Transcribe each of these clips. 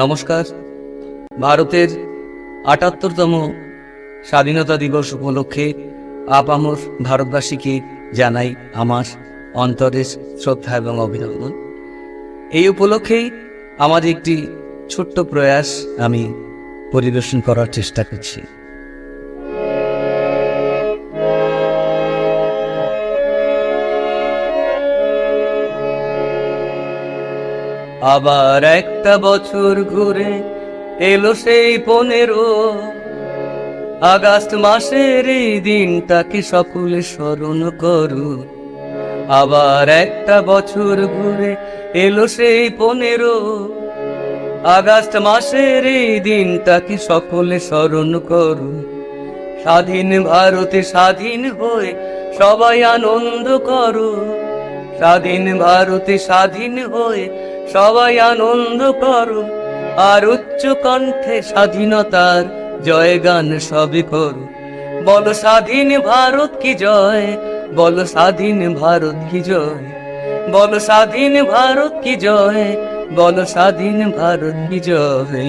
নমস্কার। ভারতের আটাত্তরতম স্বাধীনতা দিবস উপলক্ষে আপামর ভারতবাসীকে জানাই আমার অন্তরের শ্রদ্ধা এবং অভিনন্দন। এই উপলক্ষেই আমার একটি ছোট্ট প্রয়াস আমি পরিবেশন করার চেষ্টা করছি। আবার একটা বছর ঘুরে এলো সেই পনেরো আগস্ট মাসের এই দিনটাকে সকলে স্মরণ করু। আবার একটা বছর ঘুরে এলো সেই পনেরো আগস্ট মাসের এই দিনটাকে সকলে স্মরণ করু। স্বাধীন ভারতে স্বাধীন হয়ে সবাই আনন্দ করো। স্বাধীন ভারতে স্বাধীন হয়ে সবাই আনন্দ করো, আর উচ্চ কণ্ঠে স্বাধীনতার জয়গান সবই করো। বল স্বাধীন ভারত কি জয়? বল স্বাধীন ভারত কি জয়? বল স্বাধীন ভারত কি জয়? বল স্বাধীন ভারত কি জয়?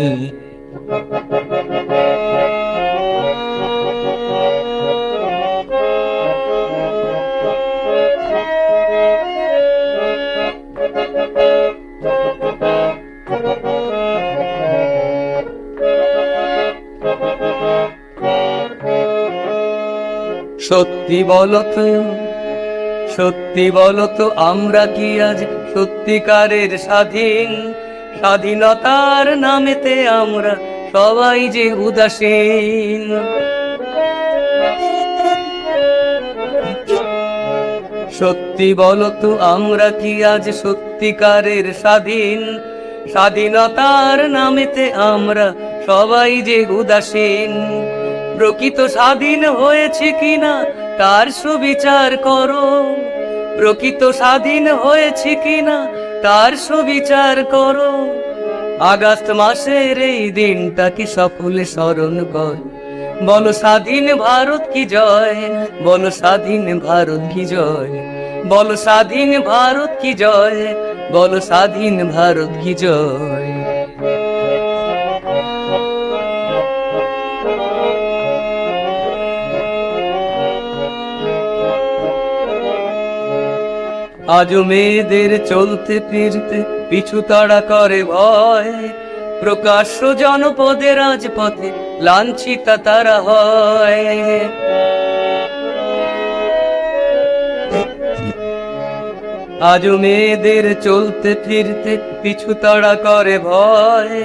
সত্যি বলতো সত্যি বলতো আমরা কি আজ সত্যিকারের স্বাধীন? স্বাধীনতার নামেতে আমরা সবাই যে উদাসীন। সত্যি বলতো আমরা কি আজ সত্যিকারের স্বাধীন? স্বাধীনতার নামেতে আমরা সবাই যে উদাসীন। প্রকৃত স্বাধীন হয়েছে কিনা তার সুবিচার করো। প্রকৃত স্বাধীন হয়েছে কিনা তার সুবিচার করো। আগস্ট মাসের এই দিনটাকে সকলে স্মরণ কর। বলো স্বাধীন ভারত কি জয়? বলো স্বাধীন ভারত কি জয়? বলো স্বাধীন ভারত কি জয়? বলো স্বাধীন ভারত কি জয়? আজও মেয়েদের চলতে ফিরতে পিছু তাড়া করে ভয়। প্রকাশ্য জনপদে রাজপথে লাঞ্ছিতা তারা হয়। আজও মেয়েদের চলতে ফিরতে পিছু তাড়া করে ভয়।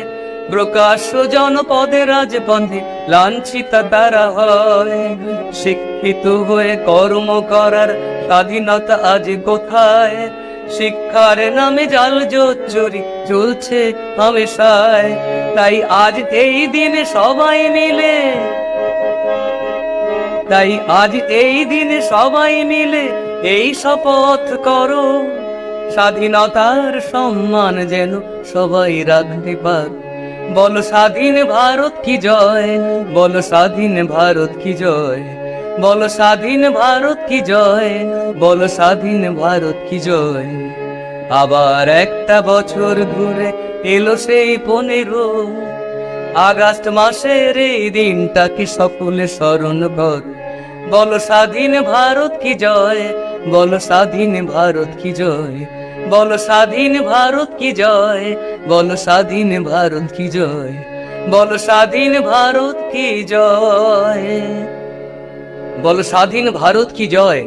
প্রকাশ্য জনপদে রাজপথে লাঞ্ছিতা তারা হয়। শিক্ষিত হয়ে কর্ম করার স্বাধীনতা আজ কোথায়? শিক্ষার নামে জাল জোচ্চুরি চলছে হামেশায়। তাই আজ এই দিনে সবাই মিলে, তাই আজ এই দিনে সবাই মিলে এই শপথ করো। স্বাধীনতার সম্মান যেন সবাই রাখতে পার। বলো স্বাধীন ভারত কি জয়? বল স্বাধীন ভারত কি জয়? বলো স্বাধীন ভারত কি জয়? বলো স্বাধীন ভারত কি জয়? আবার একটা বছর ঘুরে এলো সেই পনেরো। আগস্ট মাসের এই দিনটাকে সকলে স্মরণ কর? বলো স্বাধীন ভারত কি জয়? বলো স্বাধীন ভারত কি জয়? বলো স্বাধীন ভারত কি জয়? বলো স্বাধীন ভারত কি জয়? বলো স্বাধীন ভারত কি জয়? বলো স্বাধীন ভারত কি জয়